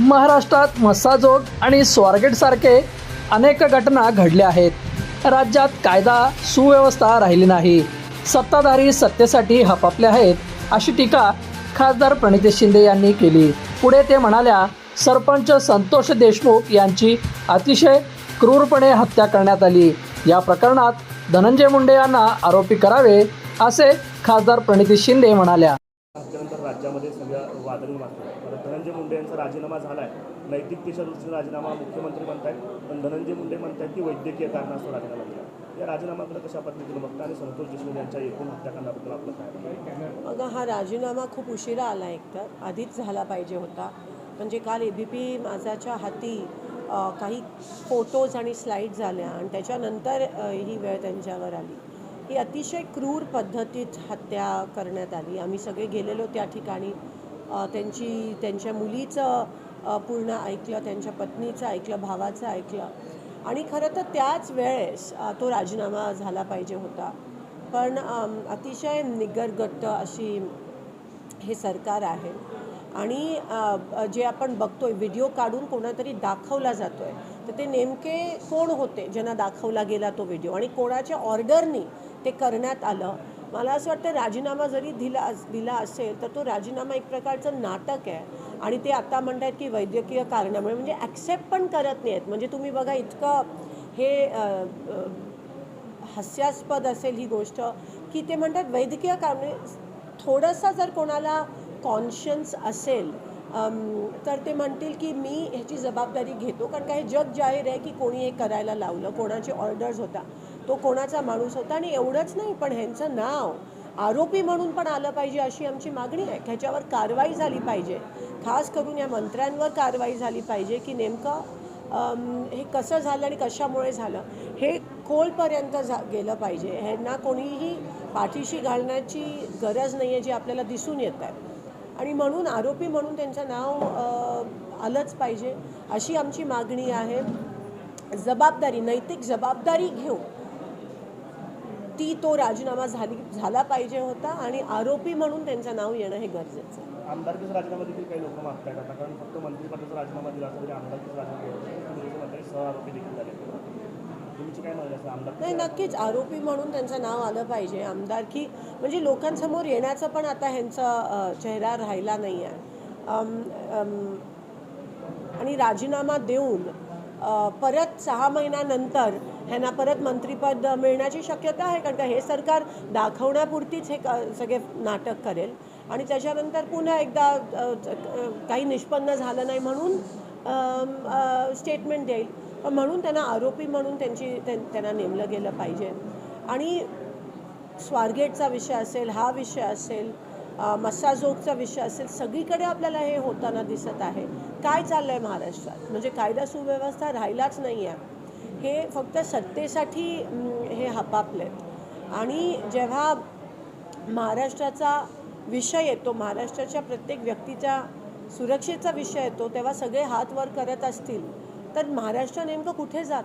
महाराष्ट्रात मस्साजोग आणि स्वारगेटसारखे अनेक घटना घडल्या आहेत. राज्यात कायदा सुव्यवस्था राहिली नाही. सत्ताधारी सत्तेसाठी हपापले आहेत अशी टीका खासदार प्रणिती शिंदे यांनी केली. पुढे ते म्हणाल्या सरपंच संतोष देशमुख यांची अतिशय क्रूरपणे हत्या करण्यात आली. या प्रकरणात धनंजय मुंडे यांना आरोपी करावे असे खासदार प्रणिती शिंदे म्हणाल्या. त्यानंतर राज्यामध्ये सगळ्या वादळी मारतो परत धनंजय मुंडे यांचा राजीनामा झाला आहे नैतिकतेच्या दृष्टीने राजीनामा मुख्यमंत्री म्हणतात पण धनंजय मुंडे म्हणतात की वैद्यकीय कारणास्तव राजीनामा दिला. या राजीनामाकडे कशा पद्धतीने बघता आणि संतोष देशमुख यांच्या एकूण हत्याकांडाबद्दल आपलं काय अगं हा राजीनामा खूप उशिरा आला एकतर. आधीच झाला पाहिजे होता. म्हणजे काल ए बी पी माझाच्या हाती काही फोटोज आणि स्लाईड झाल्या आणि त्याच्यानंतर ही वेळ त्यांच्यावर आली. ही अतिशय क्रूर पद्धतीत हत्या करण्यात आली. आम्ही सगळे गेलेलो त्या ठिकाणी. त्यांची त्यांच्या मुलीचं पूर्ण ऐकलं त्यांच्या पत्नीचं ऐकलं भावाचं ऐकलं. आणि खरं तर त्याच वेळेस तो राजीनामा झाला पाहिजे होता. पण अतिशय निगरगट्ट अशी हे सरकार आहे. आणि जे आपण बघतोय व्हिडिओ काढून कोणातरी दाखवला जातोय तर ते नेमके कोण होते? ज्यांना दाखवला गेला तो व्हिडिओ. आणि कोणाच्या ऑर्डरनी ते करण्यात आलं. मला असं वाटतं राजीनामा जरी दिला दिला असेल तर तो राजीनामा एक प्रकारचं नाटक आहे. आणि ते आता म्हणतात की वैद्यकीय कारणामुळे म्हणजे ॲक्सेप्ट पण करत नाही आहेत म्हणजे तुम्ही बघा इतकं हे हास्यास्पद असेल ही गोष्ट की ते म्हणतात वैद्यकीय कारणे म्हणजे थोडंसं जर कोणाला कॉन्शियन्स असेल तर ते म्हणतील की मी ह्याची जबाबदारी घेतो. कारण काही हे जग जाहीर आहे की कोणी हे करायला लावलं कोणाचे ऑर्डर्स होता. तो कोणाचा माणूस होता आणि एवढंच नाही पण ह्यांचं नाव आरोपी म्हणून पण आलं पाहिजे अशी आमची मागणी आहे. ह्याच्यावर कारवाई झाली पाहिजे. खास करून या मंत्र्यांवर कारवाई झाली पाहिजे की नेमकं हे कसं झालं आणि कशामुळे झालं. हे खोलपर्यंत झा गेलं पाहिजे. ह्यांना कोणीही पाठीशी घालण्याची गरज नाही आहे जी आपल्याला दिसून येत आहे. आणि म्हणून आरोपी म्हणून त्यांचं नाव आलंच पाहिजे अशी आमची मागणी आहे. जबाबदारी नैतिक जबाबदारी घेऊन ती तो राजीनामा झाली झाला पाहिजे होता आणि आरोपी म्हणून त्यांचं नाव येणं हे गरजेचं आहे. आमदारकीचा राजीनामा देखील काही लोक मागतायत आता कारण फक्त मंत्रिपदाचा राजीनामा दिला असता तरी आमदारकीचा राजीनामा सह आरोपी देखील झाले नाही नक्कीच आरोपी म्हणून त्यांचं नाव आलं पाहिजे. आमदारकी म्हणजे लोकांसमोर येण्याचं पण आता ह्यांचा चेहरा राहिला नाही आहे आणि राजीनामा देऊन परत सहा महिन्यानंतर ह्यांना परत मंत्रिपद मिळण्याची शक्यता आहे कारण का हे सरकार दाखवण्यापुरतीच हे क- सगळे नाटक करेल. आणि त्याच्यानंतर पुन्हा एकदा काही निष्पन्न झालं नाही म्हणून स्टेटमेंट देईल. म्हणून त्यांना आरोपी म्हणून त्यांची त्यांना नेमलं गेलं पाहिजे. आणि स्वारगेटचा विषय असेल हा विषय असेल मस्साजोगचा विषय असेल सगळीकडे आपल्याला हे होताना दिसत आहे. काय चाललं आहे महाराष्ट्रात? म्हणजे कायदा सुव्यवस्था राहिलाच नाही आहे हे फक्त सत्तेसाठी हे हपापलेत आणि जेव्हा महाराष्ट्राचा विषय येतो महाराष्ट्राच्या प्रत्येक व्यक्तीच्या सुरक्षेचा विषय येतो तेव्हा सगळे हात वर करत असतील तर महाराष्ट्र नेमकं कुठे जात?